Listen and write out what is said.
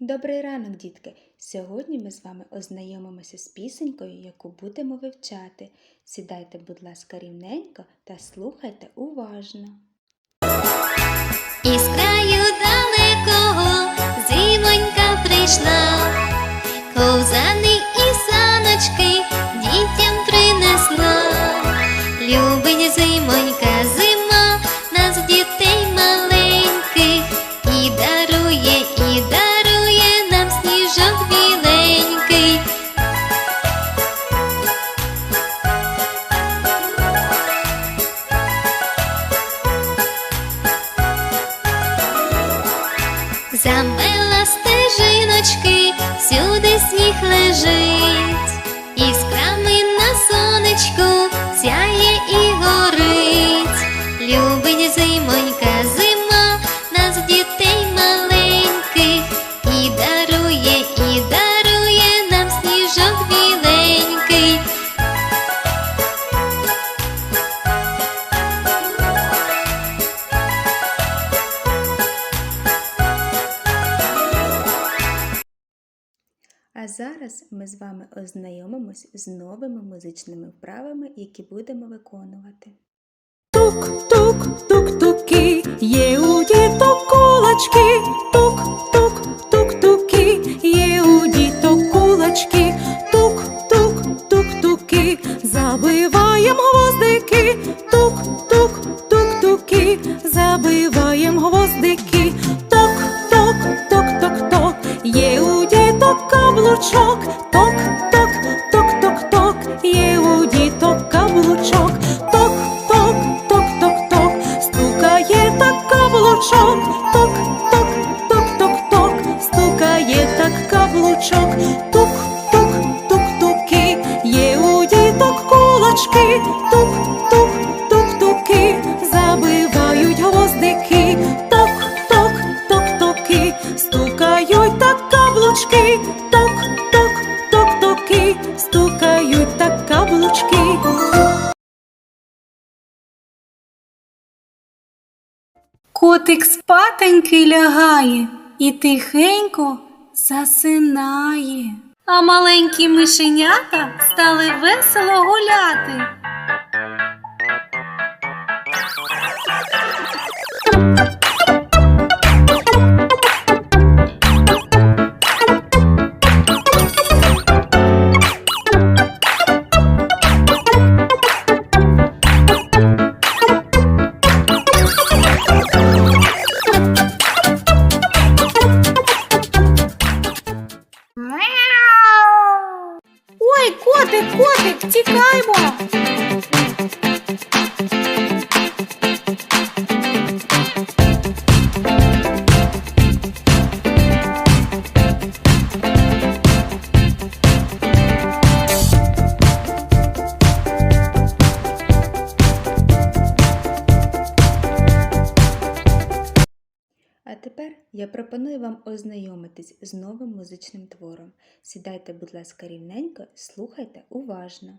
Добрий ранок, дітки! Сьогодні ми з вами ознайомимося з пісенькою, яку будемо вивчати. Сідайте, будь ласка, рівненько та слухайте уважно. Із краю далекого зимонька прийшла, ковзани і саночки дітям принесла. Любить зимонька зима Замела стежиночки, всюди сніг лежить, А зараз ми з вами ознайомимось з новими музичними вправами, які будемо виконувати. Тук-тук-тук-туки, є у діток кулачки, тук-тук-тук-туки, є у діток кулачки, тук-тук-тук-туки, забиваєм гвоздики, тук-тук-тук-туки, забиваєм гвоздики, так тук-тук-тук-туки, є у діток кулачки, тук-тук-тук-туки, забивають гвоздики, ток-ток-ток-токи, стукають так каблучки, ток-ток-ток-токи, стукають так каблучки. Котик спатеньки лягає і тихенько засинає. А маленькі мишенята стали весело гуляти. Тепер я пропоную вам ознайомитись з новим музичним твором. Сідайте, будь ласка, рівненько, слухайте уважно.